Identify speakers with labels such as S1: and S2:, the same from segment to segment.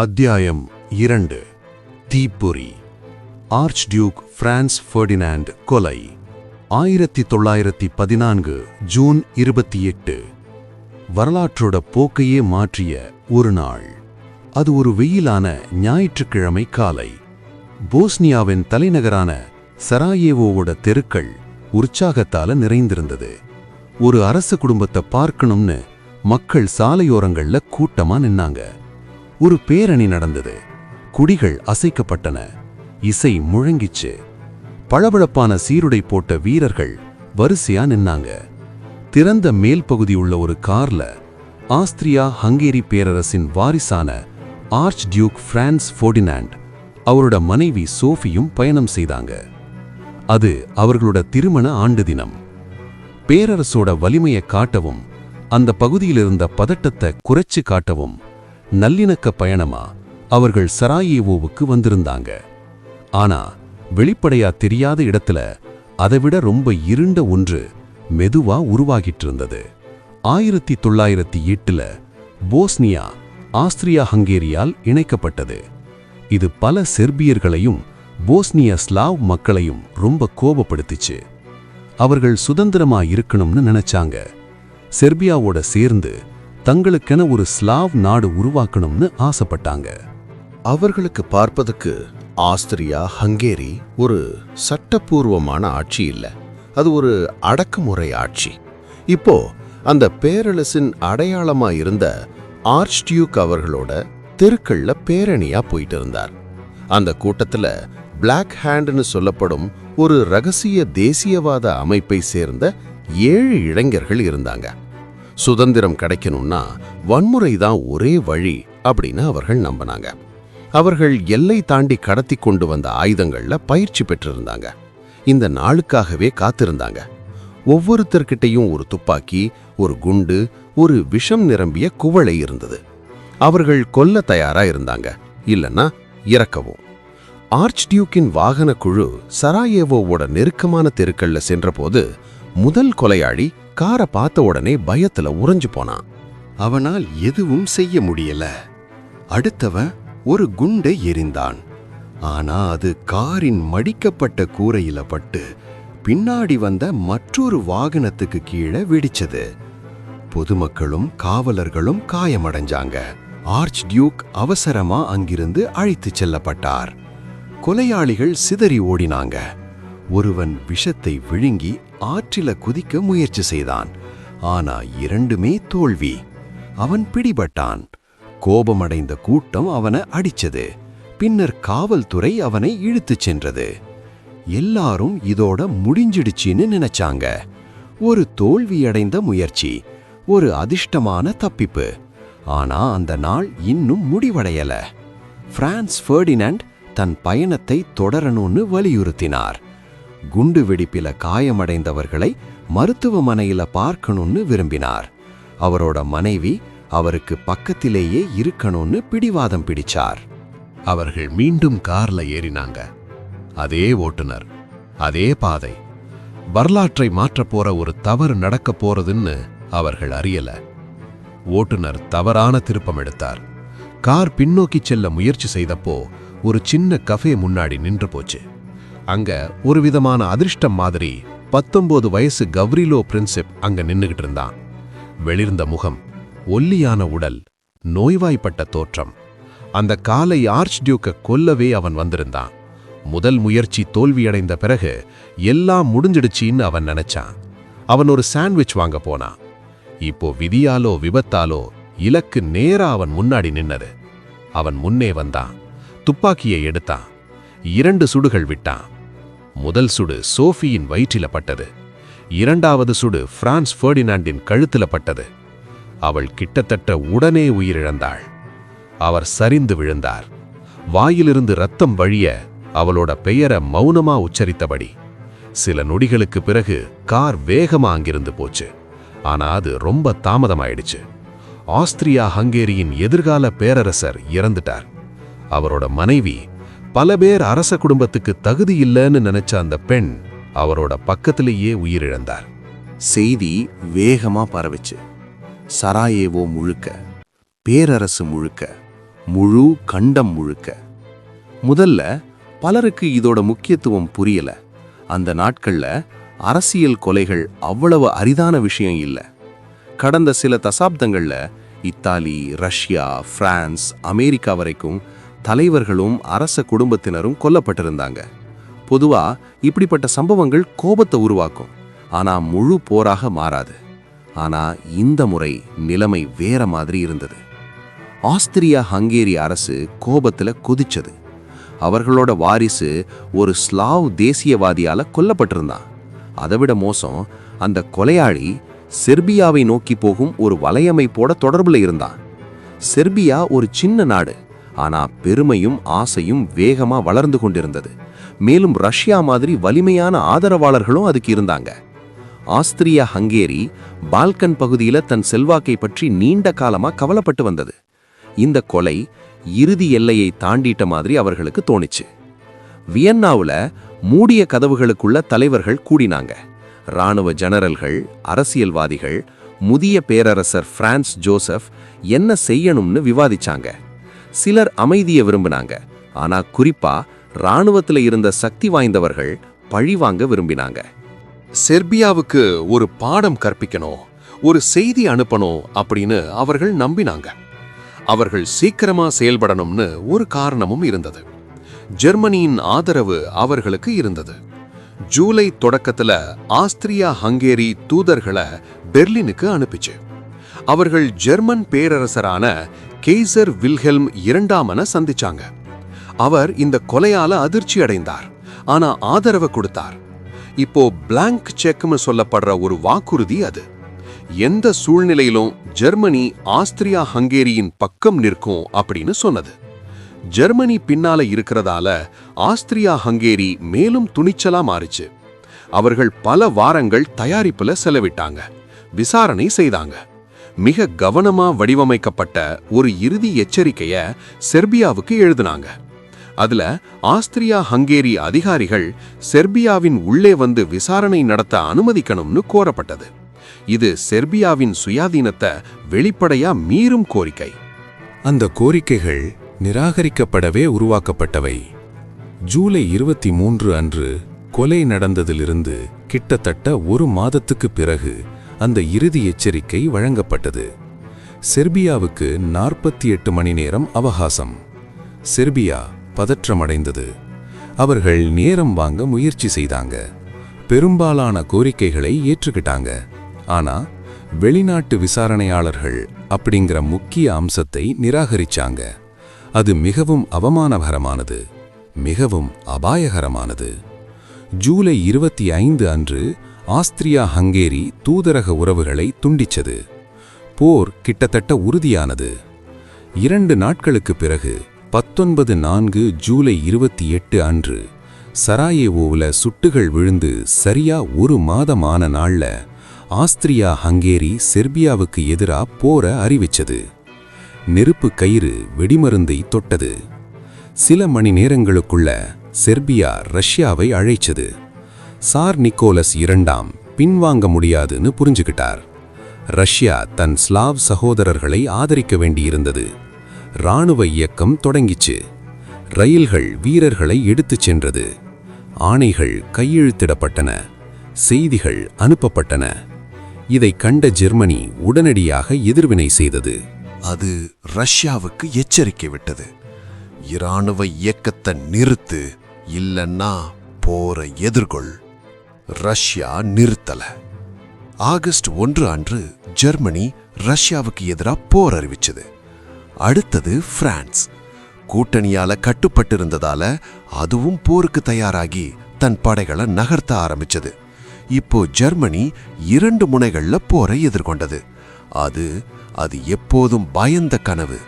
S1: அத்தியாயம் இரண்டு. தீப்பொறி. ஆர்ச் டியூக் பிரான்ஸ் ஃபெர்டினாண்ட் கொலை. ஆயிரத்தி தொள்ளாயிரத்தி பதினான்கு ஜூன் இருபத்தி எட்டு வரலாற்றோட போக்கையே மாற்றிய ஒரு நாள். அது ஒரு வெயிலான ஞாயிற்றுக்கிழமை காலை. போஸ்னியாவின் தலைநகரான சராயேவோவோட தெருக்கள் உற்சாகத்தால நிறைந்திருந்தது. ஒரு அரச குடும்பத்தை பார்க்கணும்னு மக்கள் சாலையோரங்கள்ல கூட்டமா நின்னாங்க. ஒரு பேரணி நடந்தது. குடிகள் அசைக்கப்பட்டன. இசை முழங்கிச்சு. பளபளப்பான சீருடை போட்ட வீரர்கள் வரிசையா நின்னாங்க. திறந்த மேல் பகுதி உள்ள ஒரு கார்ல ஆஸ்திரியா ஹங்கேரி பேரரசின் வாரிசான ஆர்ச் டியூக் பிரான்ஸ் ஃபோர்டினாண்ட் அவரோட மனைவி சோஃபியும் பயணம் செய்தாங்க. அது அவர்களோட திருமண ஆண்டு தினம். பேரரசோட வலிமையை காட்டவும் அந்த பகுதியில் இருந்த பதட்டத்தை குறைச்சு காட்டவும் நல்லிணக்க பயணமா அவர்கள் சராயேவோவுக்கு வந்திருந்தாங்க. ஆனா வெளிப்படையா தெரியாத இடத்துல அதைவிட ரொம்ப இருண்ட ஒன்று மெதுவா உருவாகிட்டு இருந்தது ஆயிரத்தி தொள்ளாயிரத்தி எட்டுல போஸ்னியா ஆஸ்திரியா ஹங்கேரியால் இணைக்கப்பட்டது. இது பல செர்பியர்களையும் போஸ்னிய ஸ்லாவ் மக்களையும் ரொம்ப கோபப்படுத்திச்சு. அவர்கள் சுதந்திரமா இருக்கணும்னு நினைச்சாங்க. செர்பியாவோட சேர்ந்து தங்களுக்கென ஒரு ஸ்லாவ் நாடு உருவாக்கணும்னு ஆசைப்பட்டாங்க.
S2: அவர்களுக்கு பார்ப்பதற்கு ஆஸ்திரியா ஹங்கேரி ஒரு சட்டப்பூர்வமான ஆட்சி இல்ல. அது ஒரு அடக்குமுறை ஆட்சி. இப்போ அந்த பேரரசின் அடையாளமா இருந்த ஆர்ச்டியூக் அவர்களோட தெருக்கள்ல பேரணியா போயிட்டு இருந்தார். அந்த கூட்டத்துல பிளாக் ஹேண்ட்னு சொல்லப்படும் ஒரு ரகசிய தேசியவாத அமைப்பை சேர்ந்த ஏழு இளைஞர்கள் இருந்தாங்க. சுதந்திரம் கிடைக்கணும்னா வன்முறை தான் ஒரே வழி அப்படின்னு அவர்கள் நம்பினாங்க. அவர்கள் எல்லை தாண்டி கடத்தி கொண்டு வந்த ஆயுதங்கள்ல பயிற்சி பெற்றிருந்தாங்க. இந்த நாளுக்காகவே காத்திருந்தாங்க. ஒவ்வொருத்தர்கிட்டையும் ஒரு துப்பாக்கி ஒரு குண்டு ஒரு விஷம் நிரம்பிய குவளை இருந்தது. அவர்கள் கொல்ல தயாரா இருந்தாங்க. இல்லனா இறக்கவும். ஆர்ச் டியூக்கின் வாகன குழு சராயேவோவோட நெருக்கமான தெருக்கள்ல சென்றபோது முதல் கொலையாளி காரை பார்த்த உடனே பயத்துல உறைஞ்சு போனான்.
S3: அவனால் எதுவும் செய்ய முடியல. அடுத்தவன் ஒரு குண்டை எறிந்தான். ஆனா அது காரின் மடிக்கப்பட்ட கூரையில பட்டு பின்னாடி வந்த மற்றொரு வாகனத்துக்கு கீழே வெடிச்சது. பொதுமக்களும் காவலர்களும் காயமடைஞ்சாங்க. ஆர்ச் டியூக் அவசரமா அங்கிருந்து அழைத்துச் செல்லப்பட்டார். கொலையாளிகள் சிதறி ஓடினாங்க. ஒருவன் விஷத்தை விழுங்கி ஆற்றில குதிக்க முயற்சி செய்தான். ஆனா இரண்டுமே தோல்வி. அவன் பிடிபட்டான். கோபமடைந்த கூட்டம் அவனை அடிச்சது. பின்னர் காவல்துறை அவனை இழுத்துச் சென்றது. எல்லாரும் இதோட முடிஞ்சிடுச்சின்னு நினைச்சாங்க. ஒரு தோல்வியடைந்த முயற்சி. ஒரு அதிர்ஷ்டமான தப்பிப்பு. ஆனா அந்த நாள் இன்னும் முடிவடையல. பிரான்ஸ் ஃபெர்டினண்ட் தன் பயணத்தை தொடரணும்னு வலியுறுத்தினார். குண்டு வெடிப்பில காயமடைந்தவர்களை மருத்துவமனையில பார்க்கணும்னு விரும்பினார். அவரோட மனைவி அவருக்கு பக்கத்திலேயே இருக்கணும்னு பிடிவாதம் பிடிச்சார்.
S1: அவர்கள் மீண்டும் கார்ல ஏறினாங்க. அதே ஓட்டுநர் அதே பாதை. வரலாற்றை மாற்றப் போற ஒரு தவறு நடக்கப் போறதுன்னு அவர்கள் அறியல. ஓட்டுநர் தவறான திருப்பம் எடுத்தார். கார் பின்னோக்கி செல்ல முயற்சி செய்தப்போ ஒரு சின்ன கஃபே முன்னாடி நின்று போச்சு. அங்க ஒரு விதமான அதிர்ஷ்டம் மாதிரி பத்தொன்பது வயசு கவ்ரிலோ பிரின்சிப் அங்க நின்னுகிட்டு இருந்தான். வெளிர்ந்த முகம் ஒல்லியான உடல் நோய்வாய்ப்பட்ட தோற்றம். அந்த காலை ஆர்ச் டியூக்க கொல்லவே அவன் வந்திருந்தான். முதல் முயற்சி தோல்வியடைந்த பிறகு எல்லாம் முடிஞ்சிடுச்சின்னு அவன் நினைச்சான். அவன் ஒரு சாண்ட்விச் வாங்க போனான். இப்போ விதியாலோ விபத்தாலோ இலக்கு நேரா அவன் முன்னாடி நின்னது. அவன் முன்னே வந்தான். துப்பாக்கியை எடுத்தான். இரண்டு சுடுகள் விட்டான். முதல் சுடு சோஃபியின் வயிற்றில பட்டது. இரண்டாவது சுடு பிரான்ஸ் ஃபெர்டினாண்டின் கழுத்துல பட்டது. அவள் கிட்டத்தட்ட உடனே உயிரிழந்தாள். அவர் சரிந்து விழுந்தார். வாயிலிருந்து ரத்தம் வழிய அவளோட பெயரை மௌனமா உச்சரித்தபடி. சில நொடிகளுக்கு பிறகு கார் வேகமா அங்கிருந்து போச்சு. ஆனா அது ரொம்ப தாமதமாயிடுச்சு. ஆஸ்திரியா ஹங்கேரியின் எதிர்கால பேரரசர் இறந்துட்டார். அவரோட மனைவி பல பேர் அரச குடும்பத்துக்கு தகுதி இல்லைன்னு நினைச்ச அந்த பெண் அவரோட பக்கத்திலேயே உயிரிழந்தார்.
S2: செய்தி வேகமா பரவிச்சு. சராயேவோ முழுக்க பேரரசு முழுக்க
S3: முழு கண்டம் முழுக்க. முதல்ல பலருக்கு இதோட முக்கியத்துவம் புரியல. அந்த நாட்கள்ல அரசியல் கொலைகள் அவ்வளவு அரிதான விஷயம் இல்லை. கடந்த சில தசாப்தங்கள்ல இத்தாலி ரஷ்யா பிரான்ஸ் அமெரிக்கா வரைக்கும் தலைவர்களும் அரச குடும்பத்தினரும் கொல்லப்பட்டிருந்தாங்க. பொதுவா இப்படிப்பட்ட சம்பவங்கள் கோபத்தை உருவாக்கும். ஆனா முழு போராக மாறாது. ஆனா இந்த முறை நிலைமை வேற மாதிரி இருந்தது. ஆஸ்திரியா ஹங்கேரி அரசு கோபத்துல கொதிச்சது. அவர்களோட வாரிசு ஒரு ஸ்லாவ் தேசியவாதியால கொல்லப்பட்டிருந்தான். அதைவிட மோசம் அந்த கொலையாளி செர்பியாவை நோக்கி போகும் ஒரு வலையமைப்போட தொடர்புல இருந்தான். செர்பியா ஒரு சின்ன நாடு ஆனா பெருமையும் ஆசையும் வேகமா வளர்ந்து கொண்டிருந்தது. மேலும் ரஷ்யா மாதிரி வலிமையான ஆதரவாளர்களும் அதுக்கு இருந்தாங்க. ஆஸ்திரியா ஹங்கேரி பால்கன் பகுதியில தன் செல்வாக்கை பற்றி நீண்ட காலமா கவலைப்பட்டு வந்தது. இந்த கொலை இறுதி எல்லையை தாண்டிட்ட மாதிரி அவர்களுக்கு தோணுச்சு. வியன்னாவுல மூடிய கதவுகளுக்குள்ள தலைவர்கள் கூடினாங்க. ராணுவ ஜெனரல்கள் அரசியல்வாதிகள் முதிய பேரரசர் பிரான்ஸ் ஜோசப் என்ன செய்யணும்னு விவாதிச்சாங்க. சிலர் அமைதியை விரும்பினாங்க. ஆனா குறிப்பா ராணுவத்துல இருந்த சக்தி வாய்ந்தவர்கள் பழிவாங்க விரும்பினாங்க.
S1: செர்பியாவுக்கு ஒரு பாடம் கற்பிக்கணும் ஒரு செய்தி அனுப்பணும் அப்படின்னு அவர்கள் நம்பினாங்க. அவர்கள் சீக்கிரமா செயல்படணும்னு ஒரு காரணமும் இருந்தது. ஜெர்மனியின் ஆதரவு அவர்களுக்கு இருந்தது. ஜூலை தொடக்கத்துல ஆஸ்திரியா ஹங்கேரி தூதர்களை பெர்லினுக்கு அனுப்பிச்சு. அவர்கள் ஜெர்மன் பேரரசரான கெய்சர் வில்ஹெல்ம் இரண்டாமன சந்திச்சாங்க. அவர் இந்த கொலையால அதிர்ச்சி அடைந்தார். ஆனா ஆதரவை கொடுத்தார். இப்போ பிளாங்க் செக்னு சொல்லப்படுற ஒரு வாக்குறுதி அது. எந்த சூழ்நிலையிலும் ஜெர்மனி ஆஸ்திரியா ஹங்கேரியின் பக்கம் நிற்கும் அப்படின்னு சொன்னது. ஜெர்மனி பின்னால இருக்கிறதால ஆஸ்திரியா ஹங்கேரி மேலும் துணிச்சலா மாறிச்சு. அவர்கள் பல வாரங்கள் தயாரிப்புல செலவிட்டாங்க. விசாரணை செய்தாங்க. மிக கவனமா வடிவமைக்கப்பட்ட ஒரு இறுதி எச்சரிக்கைய செர்பியாவுக்கு எழுதினாங்க. அதுல ஆஸ்திரியா ஹங்கேரி அதிகாரிகள் செர்பியாவின் உள்ளே வந்து விசாரணை நடத்த அனுமதிக்கணும்னு கோரப்பட்டது. இது செர்பியாவின் சுயாதீனத்தை வெளிப்படையா மீறும் கோரிக்கை.
S4: அந்த கோரிக்கைகள் நிராகரிக்கப்படவே உருவாக்கப்பட்டவை. ஜூலை இருபத்தி மூன்று அன்று கொலை நடந்ததிலிருந்து கிட்டத்தட்ட ஒரு மாதத்துக்கு பிறகு அந்த இறுதி எச்சரிக்கை வழங்கப்பட்டது. செர்பியாவுக்கு நாற்பத்தி எட்டு மணி நேரம் அவகாசம். செர்பியா பதற்றமடைந்தது. அவர்கள் நேரம் வாங்க முயற்சி செய்தாங்க. பெரும்பாலான கோரிக்கைகளை ஏற்றுக்கிட்டாங்க. ஆனா வெளிநாட்டு விசாரணையாளர்கள் அப்படிங்கிற முக்கிய அம்சத்தை நிராகரிச்சாங்க. அது மிகவும் அவமானகரமானது. மிகவும் அபாயகரமானது. ஜூலை இருபத்தி ஐந்து அன்று ஆஸ்திரியா ஹங்கேரி தூதரக உறவுகளை துண்டிச்சது. போர் கிட்டத்தட்ட உறுதியானது. இரண்டு நாட்களுக்குப் பிறகு பத்தொன்பது நான்கு ஜூலை இருபத்தி எட்டு அன்று சராயேவோவில் சுட்டுகள் விழுந்து சரியா ஒரு மாதமான நாள்ல ஆஸ்திரியா ஹங்கேரி செர்பியாவுக்கு எதிரா போர அறிவிச்சது. நெருப்பு கயிறு வெடிமருந்தை தொட்டது. சில மணி நேரங்களுக்குள்ள செர்பியா ரஷ்யாவை அழைச்சது. சார் நிக்கோலஸ் இரண்டாம் பின்வாங்க முடியாதுன்னு புரிஞ்சுக்கிட்டார். ரஷ்யா தன் ஸ்லாவ் சகோதரர்களை ஆதரிக்க வேண்டியிருந்தது. இராணுவ இயக்கம் தொடங்கிச்சு. ரயில்கள் வீரர்களை எடுத்துச் சென்றது. ஆணைகள் கையெழுத்திடப்பட்டன. செய்திகள் அனுப்பப்பட்டன. இதை கண்ட ஜெர்மனி உடனடியாக எதிர்வினை செய்தது.
S3: அது ரஷ்யாவுக்கு எச்சரிக்கை விட்டது. இராணுவ இயக்கத்தை நிறுத்து இல்லைன்னா போற எதிர்கொள். ரஷ்யா நிறுத்தல. ஆகஸ்ட் ஒன்று அன்று ஜெர்மனி ரஷ்யாவுக்கு எதிராக போர் அறிவிச்சது. அடுத்தது பிரான்ஸ். கூட்டணியால கட்டுப்பட்டிருந்ததால அதுவும் போருக்கு தயாராகி தன் படைகளை நகர்த்த ஆரம்பிச்சது. இப்போ ஜெர்மனி இரண்டு முனைகள்ல போரை எதிர்கொண்டது. அது அது எப்போதும் பயந்த கனவு.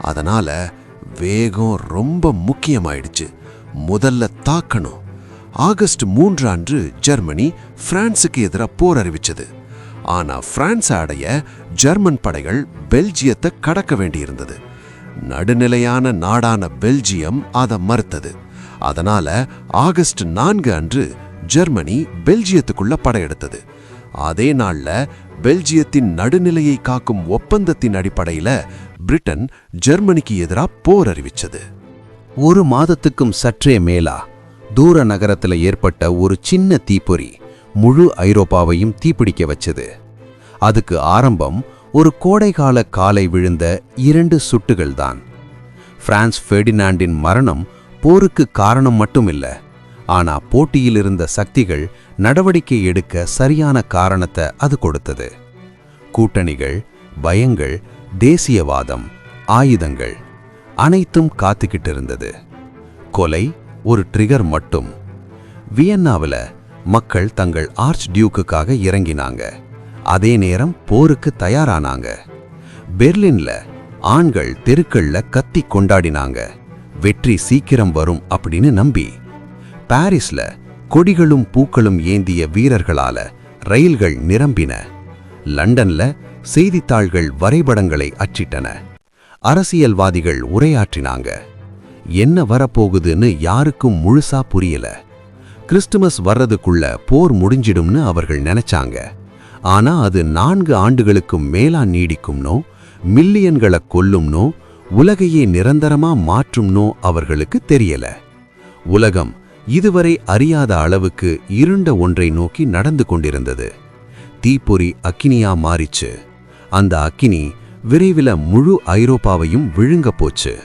S3: அதனால வேகம் ரொம்ப முக்கியமாயிடுச்சு. முதல்ல தாக்கணும். ஆகஸ்ட் மூன்று அன்று ஜெர்மனி பிரான்சுக்கு எதிராக போர் அறிவித்தது ஆனா பிரான்ஸ் அடைய ஜெர்மன் படைகள் பெல்ஜியத்தை கடக்க வேண்டியிருந்தது. நடுநிலையான நாடான பெல்ஜியம் அதை மறுத்தது. அதனால ஆகஸ்ட் நான்கு அன்று ஜெர்மனி பெல்ஜியத்துக்குள்ள படையெடுத்தது. அதே நாள்ல பெல்ஜியத்தின் நடுநிலையை காக்கும் ஒப்பந்தத்தின் அடிப்படையில
S1: பிரிட்டன் ஜெர்மனிக்கு எதிரா போர் அறிவித்தது
S2: ஒரு மாதத்துக்கும் சற்றே மேலா தூர நகரத்தில் ஏற்பட்ட ஒரு சின்ன தீப்பொறி முழு ஐரோப்பாவையும் தீப்பிடிக்க வச்சது. அதுக்கு ஆரம்பம் ஒரு கோடைகால காலை விழுந்த இரண்டு சுட்டுகள் தான் பிரான்ஸ் ஃபெர்டினாண்டின் மரணம் போருக்கு காரணம் மட்டும் இல்லை ஆனா போட்டியில் இருந்த சக்திகள் நடவடிக்கை எடுக்க சரியான காரணத்தை அது கொடுத்தது. கூட்டணிகள் பயங்கள் தேசியவாதம் ஆயுதங்கள் அனைத்தும் காத்துக்கிட்டு இருந்தது. கொலை ஒரு ட்ரிகர் மட்டும். வியன்னாவுல மக்கள் தங்கள் ஆர்ச் டியூக்குக்காக இறங்கினாங்க. அதே நேரம் போருக்கு தயாரானாங்க. பெர்லின்ல ஆண்கள் தெருக்கள்ல கத்தி கொண்டாடினாங்க. வெற்றி சீக்கிரம் வரும் அப்படின்னு நம்பி. பாரிஸ்ல கொடிகளும் பூக்களும் ஏந்திய வீரர்களால ரயில்கள் நிரம்பின. லண்டன்ல செய்தித்தாள்கள் வரைபடங்களை அச்சிட்டன. அரசியல்வாதிகள் உரையாற்றினாங்க. என்ன வரப்போகுதுன்னு யாருக்கும் முழுசா புரியல. கிறிஸ்துமஸ் வர்றதுக்குள்ள போர் முடிஞ்சிடும்னு அவர்கள் நினைச்சாங்க. ஆனா அது நான்கு ஆண்டுகளுக்கும் மேலா நீடிக்கும்னோ மில்லியன்களை கொல்லும்னோ உலகையே நிரந்தரமா மாற்றும்னோ அவர்களுக்கு தெரியல. உலகம் இதுவரை அறியாத அளவுக்கு இருண்ட ஒன்றை நோக்கி நடந்து கொண்டிருந்தது. தீப்பொறி அக்கினியா மாறிச்சு. அந்த அக்கினி விரைவில முழு ஐரோப்பாவையும் விழுங்க போச்சு.